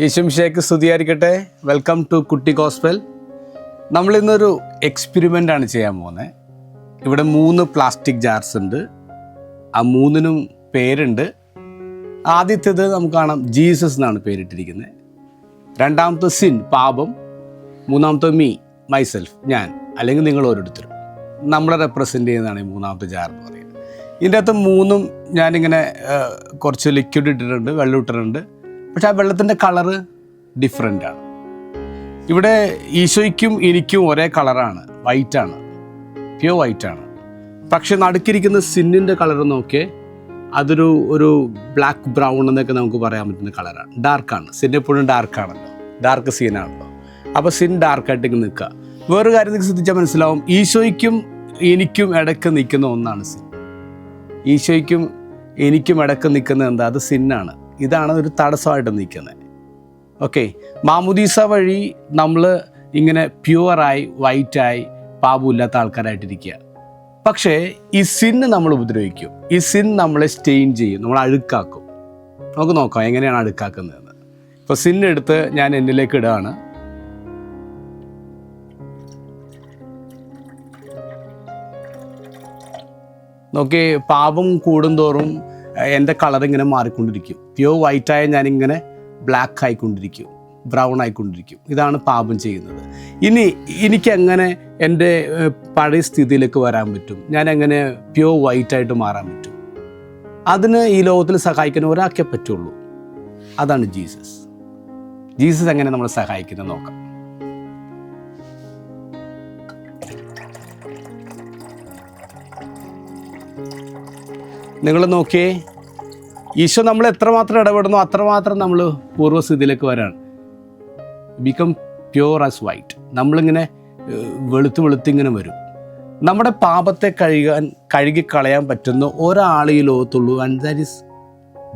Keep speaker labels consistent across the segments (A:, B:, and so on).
A: യേശുമിഷേക്ക് സ്തുതിയായിരിക്കട്ടെ. Welcome to Kutty gospel നമ്മൾ ഇന്നൊരു എക്സ്പെരിമെന്റ് ആണ് ചെയ്യാൻ പോകുന്നത് ഇവിടെ മൂന്ന് പ്ലാസ്റ്റിക് ജാർസ് ഉണ്ട്. ആ മൂന്നിനും പേരുണ്ട്. ആദ്യത്തേത് നമുക്ക് കാണാം ജീസസ് എന്നാണ് പേരിട്ടിരിക്കുന്നത് രണ്ടാമത്തെ സിൻ പാപം. മൂന്നാമത്തെ മീ മൈസെൽഫ് ഞാൻ അല്ലെങ്കിൽ നിങ്ങൾ ഓരോരുത്തരും. നമ്മളെ റെപ്രസെന്റ് ചെയ്യുന്നതാണ് ഈ മൂന്നാമത്തെ ജാർ എന്ന് പറയുന്നത്. ഇതിന്റെ അകത്ത് മൂന്നും ഞാനിങ്ങനെ കുറച്ച് ലിക്വിഡ് ഇട്ടിട്ടുണ്ട് വെള്ളം ഇട്ടിട്ടുണ്ട്. പക്ഷെ ആ വെള്ളത്തിന്റെ കളറ് ഡിഫറെന്റ് ആണ്. ഇവിടെ ഈശോയ്ക്കും എനിക്കും ഒരേ കളറാണ്. വൈറ്റാണ് പ്യോ വൈറ്റാണ് പക്ഷെ നടുക്കിരിക്കുന്ന സിന്നിന്റെ കളർ നോക്കിയേ അതൊരു ഒരു ബ്ലാക്ക് ബ്രൗൺ എന്നൊക്കെ നമുക്ക് പറയാൻ പറ്റുന്ന കളറാണ്. ഡാർക്കാണ് സിൻ എപ്പോഴും ഡാർക്കാണല്ലോ ഡാർക്ക് സീനാണല്ലോ അപ്പോൾ സിൻ ഡാർക്കായിട്ട് നിൽക്കുക. വേറൊരു കാര്യം നിങ്ങൾക്ക് ശ്രദ്ധിച്ചാൽ മനസ്സിലാവും. ഈശോയ്ക്കും എനിക്കും ഇടയ്ക്ക് നിൽക്കുന്ന ഒന്നാണ് സിൻ. ഈശോയ്ക്കും എനിക്കും ഇടയ്ക്ക് നിൽക്കുന്ന എന്താ? അത് സിന്നാണ്. ഇതാണ് ഒരു തടസ്സമായിട്ട് നിൽക്കുന്നത്. ഓക്കെ മാമുദീസ വഴി നമ്മൾ ഇങ്ങനെ പ്യുവറായി വൈറ്റായി പാപമില്ലാത്ത ആൾക്കാരായിട്ടിരിക്കുക. പക്ഷേ ഈ സിന്ന് നമ്മൾ ഉപദ്രവിക്കും. ഈ സിൻ നമ്മളെ സ്റ്റെയിൻ ചെയ്യും. നമ്മൾ അഴുക്കാക്കും. നമുക്ക് നോക്കാം എങ്ങനെയാണ് അഴുക്കാക്കുന്നതെന്ന്. ഇപ്പോൾ സിൻ എടുത്ത് ഞാൻ എന്നിലേക്ക് ഇടുകയാണ്. നോക്കി പാപം കൂടുന്തോറും എന്റെ കളർ ഇങ്ങനെ മാറിക്കൊണ്ടിരിക്കും. പ്യൂർ വൈറ്റായ ഞാനിങ്ങനെ ബ്ലാക്ക് ആയിക്കൊണ്ടിരിക്കും ബ്രൗൺ ആയിക്കൊണ്ടിരിക്കും. ഇതാണ് പാപം ചെയ്യുന്നത്. ഇനി എനിക്കെങ്ങനെ എന്റെ പഴയ സ്ഥിതിയിലേക്ക് വരാൻ പറ്റും? ഞാൻ എങ്ങനെ പ്യൂർ വൈറ്റായിട്ട് മാറാൻ പറ്റും? അതിന് ഈ ലോകത്തിൽ സഹായിക്കുന്ന ഒരാൾക്കേ പറ്റുള്ളൂ. അതാണ് ജീസസ്. ജീസസ് എങ്ങനെ നമ്മളെ സഹായിക്കുന്നത് നോക്കാം. നിങ്ങൾ നോക്കിയേ ഈശോ നമ്മൾ എത്രമാത്രം ഇടപെടുന്നു അത്രമാത്രം നമ്മൾ പൂർവസ്ഥിതിയിലേക്ക് വരാണ്. ബിക്കം പ്യുവർ ആസ് വൈറ്റ് നമ്മളിങ്ങനെ വെളുത്ത് വെളുത്തിങ്ങനെ വരും. നമ്മുടെ പാപത്തെ കഴുകാൻ കഴുകി കളയാൻ പറ്റുന്ന ഒരാൾ ഈ ലോകത്തുള്ളൂ and that is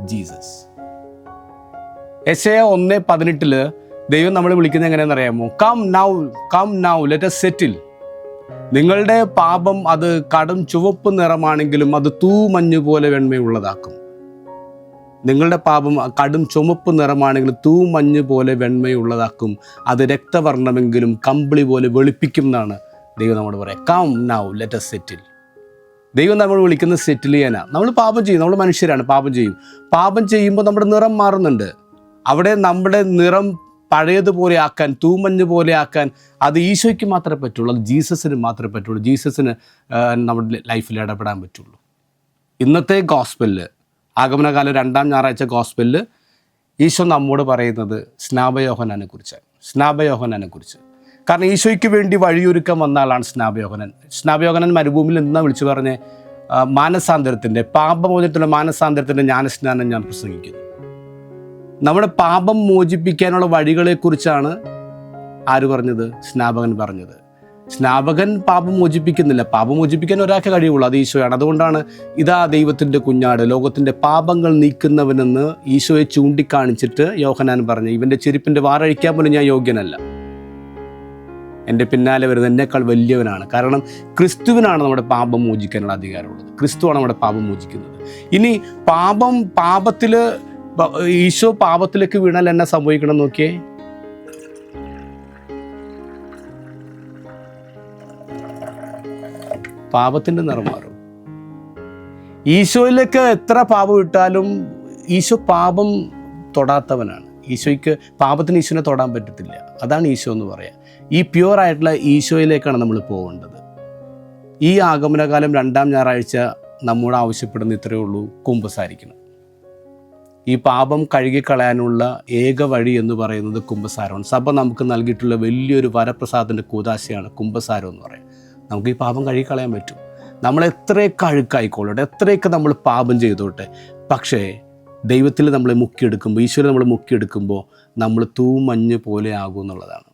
A: Jesus S A ഒന്ന് പതിനെട്ടിൽ ദൈവം നമ്മളെ വിളിക്കുന്നത് എങ്ങനെയാണെന്ന് അറിയാമോ? Come now come now let us settle നിങ്ങളുടെ പാപം അത് കടും ചുവപ്പ് നിറമാണെങ്കിലും അത് തൂമഞ്ഞു പോലെ വെണ്മയുള്ളതാക്കും. നിങ്ങളുടെ പാപം കടും ചുമപ്പ് നിറമാണെങ്കിലും തൂമഞ്ഞ് പോലെ വെണ്മയുള്ളതാക്കും. അത് രക്തവർണമെങ്കിലും കമ്പിളി പോലെ വെളുപ്പിക്കും എന്നാണ് ദൈവം നമ്മോട് പറയാം come now let us settle ദൈവം നമ്മൾ വിളിക്കുന്ന സെറ്റിൽ ചെയ്യാനാണ് നമ്മൾ പാപം ചെയ്യും. നമ്മൾ മനുഷ്യരാണ്. പാപം ചെയ്യും. പാപം ചെയ്യുമ്പോൾ നമ്മുടെ നിറം മാറുന്നുണ്ട്. അവിടെ നമ്മുടെ നിറം പഴയതുപോലെ ആക്കാൻ തൂമഞ്ഞ് പോലെ ആക്കാൻ അത് ഈശോയ്ക്ക് മാത്രമേ പറ്റുള്ളൂ. അത് ജീസസിന് മാത്രമേ പറ്റുള്ളൂ. ജീസസിന് നമ്മുടെ ലൈഫിൽ ഇടപെടാൻ പറ്റുള്ളൂ. ഇന്നത്തെ ഗോസ്പെല്ല് ആഗമനകാലം രണ്ടാം ഞായറാഴ്ച ഗോസ്പെല്ല് ഈശോ നമ്മോട് പറയുന്നത് സ്നാപയോഹനാനെ കുറിച്ച് സ്നാപയോഹനാനെ കുറിച്ച്. കാരണം ഈശോയ്ക്ക് വേണ്ടി വഴിയൊരുക്കം വന്ന ആളാണ് സ്നാപയോഹനൻ. സ്നാപയോഹനൻ മരുഭൂമിയിൽ നിന്ന് വിളിച്ചു പറഞ്ഞ് മാനസാന്തരത്തിന്റെ പാപമോചനത്തിന്റെ മാനസാന്തരത്തിന്റെ ജ്ഞാനസ്നാനം ഞാൻ പ്രസംഗിക്കുന്നു. നമ്മുടെ പാപം മോചിപ്പിക്കാനുള്ള വഴികളെക്കുറിച്ചാണ് ആര് പറഞ്ഞത്? സ്നാപകൻ പറഞ്ഞത്. സ്നാപകൻ പാപം മോചിപ്പിക്കുന്നില്ല. പാപം മോചിപ്പിക്കാൻ ഒരാൾക്ക് കഴിയുള്ളൂ. അത് ഈശോയാണ്. അതുകൊണ്ടാണ് ഇതാ ദൈവത്തിന്റെ കുഞ്ഞാട്. ലോകത്തിന്റെ പാപങ്ങൾ നീക്കുന്നവനെന്ന് ഈശോയെ ചൂണ്ടിക്കാണിച്ചിട്ട് യോഹനാൻ പറഞ്ഞു ഇവന്റെ ചെരുപ്പിന്റെ വാറഴിക്കാൻ പോലും ഞാൻ യോഗ്യനല്ല. എന്റെ പിന്നാലെ വരുന്ന എന്നേക്കാൾ വലിയവനാണ്. കാരണം ക്രിസ്തുവിനാണ് നമ്മുടെ പാപം മോചിക്കാനുള്ള അധികാരമുള്ളത്. ക്രിസ്തുവാണ് നമ്മുടെ പാപം മോചിക്കുന്നത്. ഇനി പാപം പാപത്തിൽ ഈശോ പാപത്തിലേക്ക് വീണാൽ എന്നെ സംഭവിക്കണം നോക്കിയേ? പാപത്തിന്റെ നിറം മാറും. ഈശോയിലേക്ക് എത്ര പാപം ഇട്ടാലും ഈശോ പാപം തൊടാത്തവനാണ്. ഈശോയ്ക്ക് പാപത്തിന് ഈശോനെ തൊടാൻ പറ്റത്തില്ല. അതാണ് ഈശോ എന്ന് പറയാം. ഈ പ്യുവർ ആയിട്ടുള്ള ഈശോയിലേക്കാണ് നമ്മൾ പോകേണ്ടത്. ഈ ആഗമനകാലം രണ്ടാം ഞായറാഴ്ച നമ്മോട് ആവശ്യപ്പെടുന്ന ഇത്രയേ ഉള്ളൂ. കുമ്പസാരിക്കണം. ഈ പാപം കഴുകിക്കളയാനുള്ള ഏക വഴി എന്ന് പറയുന്നത് കുംഭസാരമാണ് സഭ നമുക്ക് നൽകിയിട്ടുള്ള വലിയൊരു വരപ്രസാദത്തിന്റെ കൂതാശയാണ് കുംഭസാരം എന്ന് പറയാം. നമുക്ക് ഈ പാപം കഴുകിക്കളയാൻ പറ്റും. നമ്മൾ എത്രയൊക്കെ അഴുക്കായിക്കോളട്ടെ എത്രയൊക്കെ നമ്മൾ പാപം ചെയ്തോട്ടെ പക്ഷേ ദൈവത്തിൽ നമ്മളെ മുക്കിയെടുക്കുമ്പോൾ ഈശ്വരൻ നമ്മളെ മുക്കിയെടുക്കുമ്പോൾ നമ്മൾ തൂമഞ്ഞ് പോലെ ആകും എന്നുള്ളതാണ്.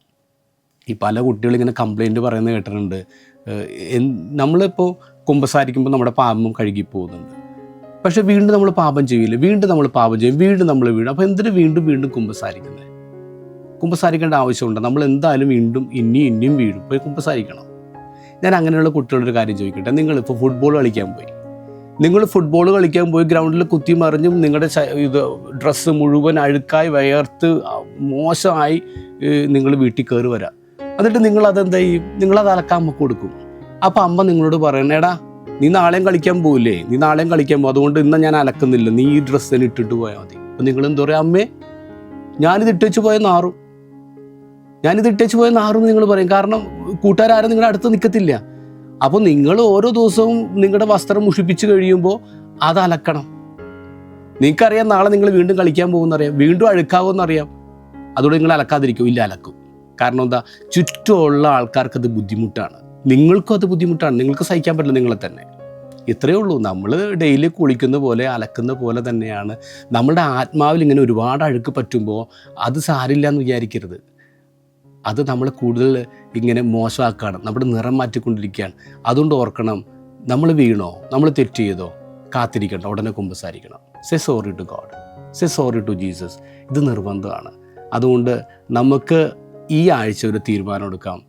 A: ഈ പല കുട്ടികളും ഇങ്ങനെ കംപ്ലൈന്റ് പറയുന്നത് കേട്ടിട്ടുണ്ട്. നമ്മളിപ്പോൾ കുമ്പസാരിക്കുമ്പോൾ നമ്മുടെ പാപം കഴുകി പോകുന്നുണ്ട് പക്ഷേ വീണ്ടും നമ്മൾ പാപം ചെയ്യില്ല. വീണ്ടും നമ്മൾ പാപം ചെയ്യും. വീണ്ടും നമ്മൾ വീണ്ടും അപ്പോൾ എന്തിനു വീണ്ടും വീണ്ടും കുമ്പസാരിക്കുന്നത്? കുമ്പസാരിക്കേണ്ട ആവശ്യമുണ്ട്. നമ്മൾ എന്തായാലും വീണ്ടും ഇനിയും ഇനിയും വീഴും. പോയി കുമ്പസാരിക്കണം. ഞാൻ അങ്ങനെയുള്ള കുട്ടികളൊരു കാര്യം ചോദിക്കട്ടെ. നിങ്ങളിപ്പോൾ ഫുട്ബോൾ കളിക്കാൻ പോയി. നിങ്ങൾ ഫുട്ബോൾ കളിക്കാൻ പോയി ഗ്രൗണ്ടിൽ കുത്തി മറിഞ്ഞും നിങ്ങളുടെ ഇത് ഡ്രസ്സ് മുഴുവൻ അഴുക്കായി വയർത്ത് മോശമായി നിങ്ങൾ വീട്ടിൽ കയറി വരാം. എന്നിട്ട് നിങ്ങൾ അതെന്താ ചെയ്യും നിങ്ങളത് അലക്കാൻ അമ്മയ്ക്ക് കൊടുക്കും. അപ്പം അമ്മ നിങ്ങളോട് പറയണം നീ നാളെയും കളിക്കാൻ പോവില്ലേ? നീ നാളെയും കളിക്കാൻ പോകും അതുകൊണ്ട് ഇന്ന് ഞാൻ അലക്കുന്നില്ല. നീ ഈ ഡ്രസ്സിന് ഇട്ടിട്ട് പോയാൽ മതി. അപ്പം നിങ്ങൾ എന്താ പറയുക അമ്മേ ഞാനിത് ഇട്ടിച്ച് പോയാൽ നാറും. ഞാനിത് ഇട്ടേച്ച് പോയ നാറും നിങ്ങൾ പറയും. കാരണം കൂട്ടുകാരും നിങ്ങളുടെ അടുത്ത് നിൽക്കത്തില്ല അപ്പോൾ നിങ്ങൾ ഓരോ ദിവസവും നിങ്ങളുടെ വസ്ത്രം മുഷിപ്പിച്ച് കഴിയുമ്പോൾ അത് അലക്കണം. നിങ്ങൾക്കറിയാം നാളെ നിങ്ങൾ വീണ്ടും കളിക്കാൻ പോകുമെന്നറിയാം. വീണ്ടും അഴുക്കാവുമെന്നറിയാം. അതുകൊണ്ട് നിങ്ങൾ അലക്കാതിരിക്കും. ഇല്ല അലക്കും. കാരണം എന്താ? ചുറ്റുമുള്ള ആൾക്കാർക്ക് അത് ബുദ്ധിമുട്ടാണ്. നിങ്ങൾക്കും അത് ബുദ്ധിമുട്ടാണ്. നിങ്ങൾക്ക് സഹിക്കാൻ പറ്റില്ല നിങ്ങളെ തന്നെ. ഇത്രയേ ഉള്ളൂ. നമ്മൾ ഡെയിലി കുളിക്കുന്ന പോലെ അലക്കുന്ന പോലെ തന്നെയാണ്. നമ്മുടെ ആത്മാവിൽ ഇങ്ങനെ ഒരുപാട് അഴുക്ക് പറ്റുമ്പോൾ അത് സാരില്ല എന്ന് വിചാരിക്കരുത്. അത് നമ്മൾ കൂടുതൽ ഇങ്ങനെ മോശമാക്കുകയാണ് നമ്മുടെ നിറം മാറ്റിക്കൊണ്ടിരിക്കുകയാണ്. അതുകൊണ്ട് ഓർക്കണം നമ്മൾ വീണോ നമ്മൾ തെറ്റ് ചെയ്തോ കാത്തിരിക്കണ്ട ഉടനെ കുമ്പസാരിക്കണം. Say sorry to God say sorry to Jesus ഇത് നിർബന്ധമാണ്. അതുകൊണ്ട് നമുക്ക് ഈ ആഴ്ച ഒരു തീരുമാനം എടുക്കാം.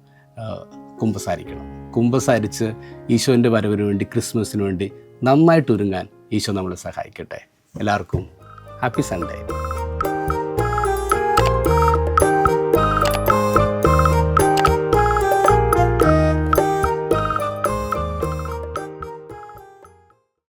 A: കുമ്പസാരിക്കണം. കുമ്പസാരിച്ച് ഈശോന്റെ വരവിന് വേണ്ടി ക്രിസ്മസിന് വേണ്ടി നന്നായിട്ട് ഒരുങ്ങാൻ ഈശോ നമ്മളെ സഹായിക്കട്ടെ. എല്ലാവർക്കും ഹാപ്പി സൺഡേ.